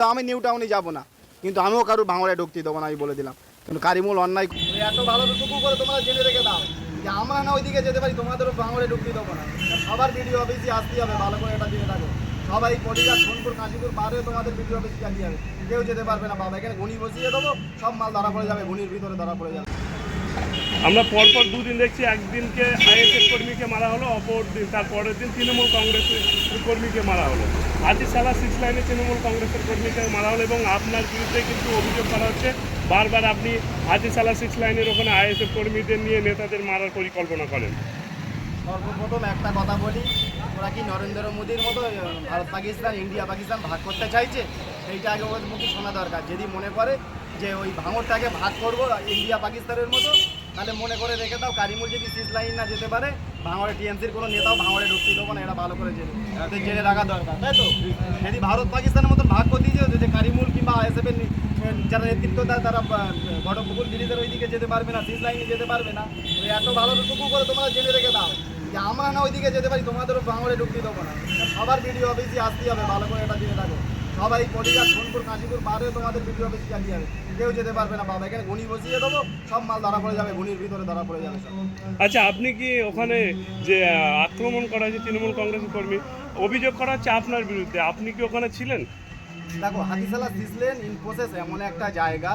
তো আমি নিউ টাউনে যাব না। কিন্তু আমিও কারোর ভাঙড়ে ঢুকতে দেবো না, আমি বলে দিলাম। কিন্তু কারিমুল অন্যায় এত ভালো টুকু করে তোমরা জেনে রেখে দাও। যে আমরা না ওইদিকে যেতে পারি, তোমাদেরও ভাঙড়ে ঢুকতে দেবো না। সবার ভিডিও অফিসে আসতে হবে, ভালো করে এটা জেনে থাকো সবাই পরিবার সোনপুর কাশীপুর, পারে তোমাদের ভিডিও অফিসে আসতে হবে কেউ যেতে পারবে না, বাবা। এখানে গুণি বসিয়ে দেবো, সব মাল ধরা পড়ে যাবে গুণির ভিতরে ধরা পড়ে যাবে। আমরা পরপর দুদিন দেখছি, একদিনকে আইএসএফ কর্মীকে মারা হলো অপর দিন তার পরের দিন তৃণমূল কংগ্রেসের কর্মীকে মারা হলো। আজ সালা সিক্স লাইনে তৃণমূল কংগ্রেসের কর্মীকে মারা হলো এবং আপনার বিরুদ্ধে কিন্তু অভিযোগ করা হচ্ছে, বারবার আপনি আজি সালা সিক্স লাইনের ওখানে আইএসএফ কর্মীদের নিয়ে নেতাদের মারার পরিকল্পনা করেন। সর্বপ্রথম একটা কথা বলি, ওরা কি নরেন্দ্র মোদীর মতো ভারত, পাকিস্তান, ইন্ডিয়া, পাকিস্তান ভাগ করতে চাইছে? সেইটা আগে ওদের মুখে শোনা দরকার। যদি মনে করে যে ওই ভাঙরটাকে ভাগ করব, ইন্ডিয়া, পাকিস্তানের মতো, তাহলে মনে করে রেখে দাও কারিমুল যদি সিজ লাইন না যেতে পারে, ভাঙড়ে টিএমসির কোনো নেতাও ভাঙড়ে ঢুকতে দেবো না এটা ভালো করে জেনে জেনে রাখা দরকার, তাই তো? যদি ভারত, পাকিস্তানের মতন ভাগ করে দিয়েছে যে কারিমুল কিংবা আইএসএফের যারা নেতৃত্ব দেয়, তারা ঘটপুকুর ব্রিজের ওইদিকে যেতে পারবে না সিজ লাইনে যেতে পারবে না এত ভালো টুকু করে তোমরা জেনে রেখে দাও, যে আমরা না ওইদিকে যেতে পারি, তোমাদেরও ভাঙড়ে ঢুকতে দেবো না। সবার ভিডিও অফিসে আসতে হবে, ভালো করে এটা জেনে থাকো সবাই পরিবার সোনপুর কাশীপুর পারে তোমাদের ভিডিও অফিসে চালিয়ে যাবে। কেউ যেতে পারবে না বাবা। এখানে গুণি বসিয়ে দেবো সব মাল ধরা পড়ে যাবে গুণির ভিতরে ধরা পড়ে যাবে আচ্ছা আপনি কি ওখানে যে আক্রমণ করা হয়েছে তৃণমূল কংগ্রেস কর্মী অভিযোগ করা হচ্ছে আপনার বিরুদ্ধে? আপনি কি ওখানে ছিলেন? দেখো হাতিশালা সিজলেন ইন প্রসেস এমন একটা জায়গা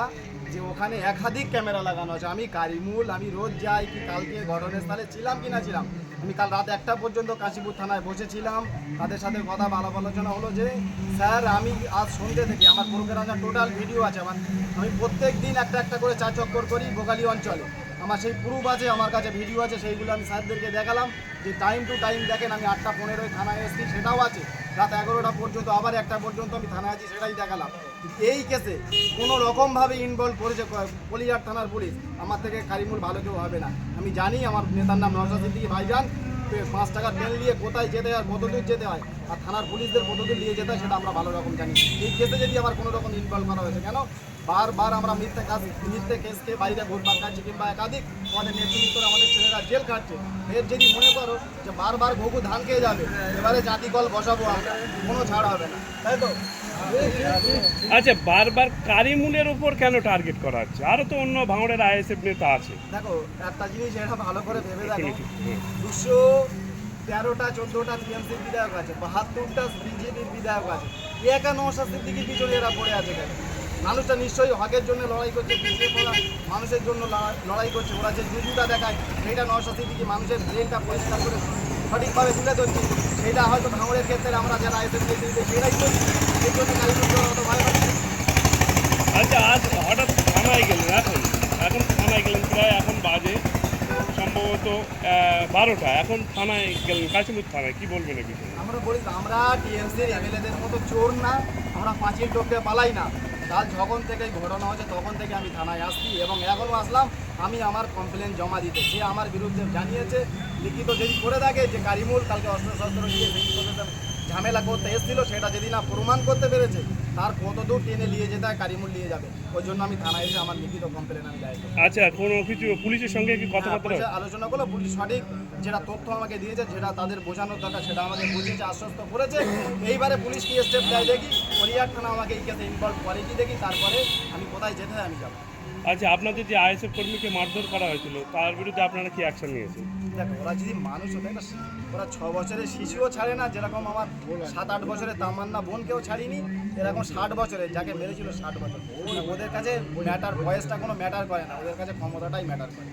যে ওখানে একাধিক ক্যামেরা লাগানো আছে। আমি কারিমুল, আমি রোজ যাই কি কালকে ঘটনাস্থলে ছিলাম কি না ছিলাম। আমি কাল রাত একটা পর্যন্ত কাশীপুর থানায় বসেছিলাম। তাদের সাথে কথা ভালো আলোচনা হলো যে, স্যার, আমি আজ সন্ধ্যে থেকে আমার প্রোগ্রামের টোটাল ভিডিও আছে। আমার, আমি প্রত্যেক দিন একটা একটা করে চা চক্কর করি বোগালি অঞ্চলে। আমার সেই প্রুফ আছে, আমার কাছে ভিডিও আছে, সেইগুলো আমি স্যারদেরকে দেখালাম। যে টাইম টু টাইম দেখেন, আমি আটটা পনেরোয় থানায় এসেছি, সেটাও আছে। রাত এগারোটা পর্যন্ত, আবার একটা পর্যন্ত আমি থানায় আছি, সেটাই দেখালাম। এই কেসে কোনো রকমভাবে ইনভলভ করেছে কলিয়ার থানার পুলিশ আমার থেকে কারিমুল ভালো কেউ হবে না। আমি জানি আমার নেতার নাম নজর সিদ্দিকি ভাইজান পাঁচ টাকা তেল নিয়ে কোথায় যেতে হয় কত দূর যেতে হয়, আর থানার পুলিশদের কত দূর নিয়ে যেতে হয়, সেটা আমরা ভালো রকম জানি। এই কেসে যদি আমার কোনো রকম ইনভলভ করা হয়েছে কেন? বারবার আমরা মিথ্যে কাজ মিথ্যে কেসকে বাইরে ঘুরবার কাটছি কিংবা একাধিক আমাদের নেতৃত্ব আমাদের ছেলেরা জেল কাটছে এর যদি মনে করো যে বারবার ঘুঘু ধান খেয়ে যাবে এবারে জাতি কল বসাবো আমরা কোনো ছাড় হবে না। তাই তো? আচ্ছা বারবার কারিমুলের উপর কেন টার্গেট করা হচ্ছে? আরও তো অন্য ভাঙড়ের আইএসএফ নেতা আছে। দেখো একটা জিনিস এটা ভালো করে ভেবে দেখো। দুশো তেরোটা চোদ্দোটা টিএমসির বিধায়ক আছে বাহাত্তরটা বিজেপির বিধায়ক আছে। একা নৌশা সিদ্দিকির পিছনে এরা পড়ে আছে কেন? মানুষটা নিশ্চয়ই হকের জন্য লড়াই করছে পিছিয়ে পড়া মানুষের জন্য লড়াই- করছে ওরা যে জুজুটা দেখায় সেইটা নৌশা সিদ্দিকি মানুষের ব্রেনটা পরিষ্কার করে সঠিকভাবে তুলে ধরছে। সেইটা হয়তো ভাঙড়ের ক্ষেত্রে আমরা যারা এসে সেটাই করছি। সেই জন্য কালীপুর অত ভয় পাচ্ছি। আচ্ছা আজ হঠাৎ থানায় গেলেন এখন? এখন থানায় গেলেন প্রায় এখন বাজে সম্ভবত বারোটা। এখন থানায় গেলেন কাশিমুর থানায় কি বলবেন এই বিষয়ে? আমরা বলি আমরা টিএমসির এমএলএদের মতো চোর না আমরা পাঁচিল টোপকে পালাই না। কাল যখন থেকে ঘটনা হয়েছে, তখন থেকে আমি থানায় আসছি এবং এখনও আসলাম, আমি আমার কমপ্লেন জমা দিতে। সে আমার বিরুদ্ধে জানিয়েছে, লিখিত যদি করে থাকে যে কারিমুল কালকে অস্ত্র শস্ত্র নিয়ে ঝামেলা করতে এসেছিল সেটা যদি না প্রমাণ করতে পেরেছে তার কত দূর টেনে নিয়ে যেতে হয় কারিমুল নিয়ে যাবে। ওই জন্য আমি থানায় এসে আমার লিখিত কমপ্লেন আমি দেয় আচ্ছা কোনো কিছু পুলিশের সঙ্গে কি কথাবার্তা পুলিশে আলোচনা করল পুলিশ সঠিক যেটা তথ্য আমাকে দিয়েছে যেটা তাদের বোঝানোর দরকার সেটা আমাকে বুঝিয়েছে আশ্বস্ত করেছে। এইবারে পুলিশ কি স্টেপ দেয় দেখি। হরিয়ার থানা আমাকে এই কাজে ইনভলভ করে কি দেখি তারপরে আমি কোথায় যেতে হয় আমি যাব আচ্ছা আপনাদের যে আইএসএফ কর্মীকে মারধর করা হয়েছিল তার বিরুদ্ধে আপনারা কি অ্যাকশন নিয়েছেন? দেখো ওরা যদি মানুষ হতো না ওরা ছ বছরের শিশুও ছাড়ে না যেরকম আমার সাত আট বছরের তামান্না বোনকেও ছাড়িনি এরকম ষাট বছরের যাকে মেরেছিল ষাট বছর। ওদের কাছে ম্যাটার বয়সটা কোনো ম্যাটার করে না ওদের কাছে ক্ষমতাটাই ম্যাটার করে।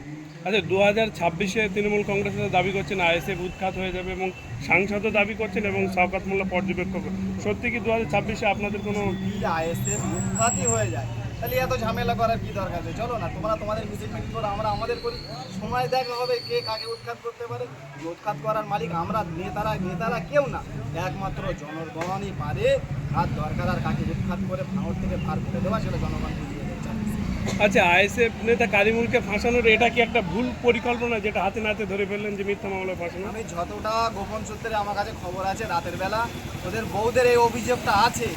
আচ্ছা দু হাজার ছাব্বিশে তৃণমূল কংগ্রেসের দাবি করছেন আইএসএফ উৎখাত হয়ে যাবে এবং সাংসদও দাবি করছেন এবং শওকাত মোল্লা পর্যবেক্ষক। সত্যি কি দু হাজার ছাব্বিশে আপনাদের কোনো আইএসএফ উৎখাতই হয়ে যায় তাহলে এত ঝামেলা করার কি দরকার আছে? চলো না তোমরা তোমাদের মিছিল মিটিং করো আমরা আমাদের করি। সময় দেখা হবে কে কাকে উৎখাত করতে পারে। উৎখাত করার মালিক আমরা নেতারা নেতারা কেউ না। একমাত্র জনগণই পারে। আর দরকার আর কাকে উৎখাত করে ভাঙর থেকে ভার করে দেওয়া সেটা জনগণ আচ্ছা আইএসএফ নেতা কারিমুলকে ফাঁসানোর এটা কি একটা ভুল পরিকল্পনা যেটা হাতে নাতে ধরে ফেললেন যে মিথ্যা মামলায় ফাঁসানো? আমি যতটা গোপন সূত্রে আমার কাছে খবর আছে রাতের বেলা ওদের বউদের এই অভিযোগটা আছে।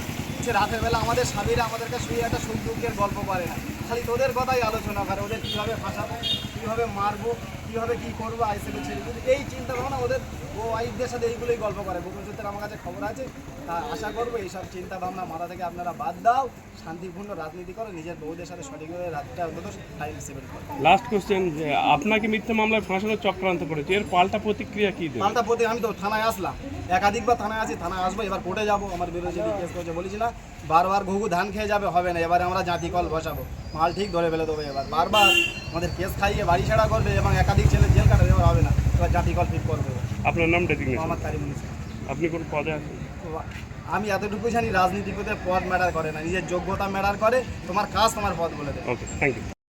যে রাতের বেলা। আমাদের স্বামীরা আমাদের কাছে শুয়ে একটা সুখ দুঃখের গল্প করে না। খালি তোদের কথাই আলোচনা করে, ওদের কীভাবে ফাঁসাবো, কীভাবে মারবো কীভাবে কী করব আইসিএফের ছেলে। কিন্তু এই চিন্তা ভাবনা ওদের ও ওয়াইফদের সাথে এইগুলোই গল্প করে। সূত্রে আমার কাছে খবর আছে তা আশা করব এইসব চিন্তা ভাবনা মাথা থেকে আপনারা বাদ দাও শান্তিপূর্ণ রাজনীতি করো নিজের বউদের সাথে সঠিকভাবে রাতটা অন্তত টাইম সেভেন করো। লাস্ট কোশ্চেন যে আপনাকে মিথ্যা মামলায় ফাঁসানোর চক্রান্ত করেছে এর পাল্টা প্রতিক্রিয়া কি দেবে? পাল্টা প্রতি আমি তো থানায় আসলাম। একাধিকবার থানায় আসি থানায় আসব এবার কোর্টে যাব আমার বিরোধী কেস করছে বলেছি না বারবার ঘুঘু ধান খেয়ে যাবে হবে না এবারে আমরা জাতি কল বসাবো। মাল ঠিক ধরে ফেলে দেবে এবার। বারবার আমাদের কেস খাইয়ে বাড়ি ছাড়া করবে এবং একাধিক ছেলে জেল কাটাবে এবার হবে না। এবার জাতি কল ফিট করবে। আপনার নাম ডেজিগনেশন আমার তারিম আপনি কোন পদে আছেন? আমি এতটুকু জানি রাজনীতি করতে পদ ম্যাটার করে না নিজের যোগ্যতা ম্যাটার করে তোমার কাজ তোমার পদ বলে দেবে ওকে থ্যাংক ইউ